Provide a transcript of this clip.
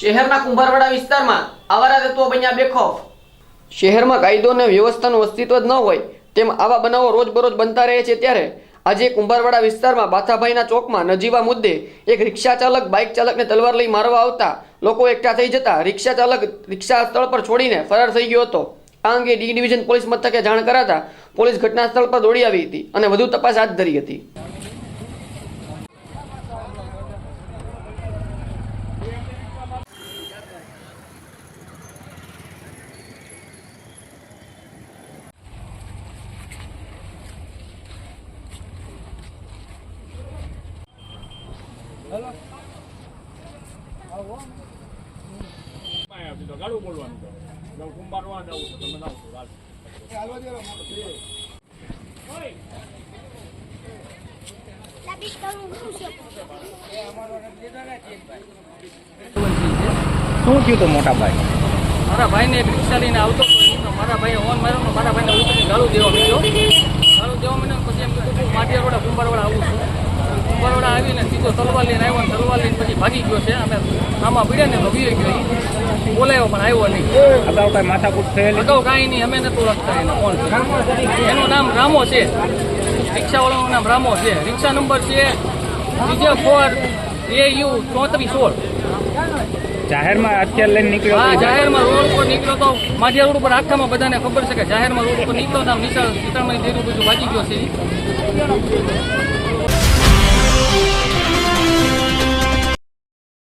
શહેરના કુંભારવાડા વિસ્તારમાં આવારા તત્વો બન્યા બેખોફ. શહેરમાં કાયદો અને વ્યવસ્થાનું અસ્તિત્વ જ ન હોય તેમ આવા બનાવો રોજબરોજ બનતા રહે છે ત્યારે આજે કુંભારવાડા વિસ્તારમાં બાથાભાઈના ચોકમાં નજીવા મુદ્દે એક રિક્ષા ચાલક બાઇક ચાલકને તલવાર લઈ મારવા આવતા લોકો એકઠા થઈ જતા રિક્ષા ચાલક રિક્ષા સ્થળ પર છોડીને ફરાર થઈ ગયો હતો. આ અંગે ડી ડિવિઝન પોલીસ મથકે જાણ કરાતા પોલીસ ઘટના સ્થળ પર દોડી આવી હતી અને વધુ તપાસ હાથ ધરી હતી. અહીંયા સુધી તો બોલવાનું કુંભારવા જવું છે, તમે જાઓ છો, હાલો. લાબી કરું શું થયું હતું મોટા ભાઈ મારા ભાઈને એક રિક્ષા લઈને આવતો તો મારા ભાઈએ ઓન માર્યો મારા ભાઈને ઉતરીને ગાળું દેવા મળ્યો ગાળું દેવા મળ્યો પછી એમ કીધું માટિયા રોડા કુંભારવાડા આવું આવીને સીધો તલવાર લઈને આવ્યો ને તલવાર લઈને પછી ભાગી ગયો છે. અમે આમાં પીડ્યા ને તો વીએ ગયો. બોલાયો પણ આવ્યો નહીં. અગાઉ કાંઈ માથાકૂટ થયેલી? અગાઉ કાંઈ નહીં અમે નતું લખતા એને ફોન એનું નામ રામો છે. રિક્ષાવાળાનું નામ રામો છે. રિક્ષા નંબર છે બીજો ફોર એ યુ ચોત્રીસ સોળ. જાહેરમાં અત્યારે લઈને નીકળ્યો હા જાહેરમાં રોડ ઉપર નીકળ્યો તો માઢિયા રોડ ઉપર આખામાં બધાને ખબર છે કે જાહેરમાં રોડ ઉપર નીકળ્યો તો નિશાળ સીતામણી જેવું બધું વાંચી ગયો છે.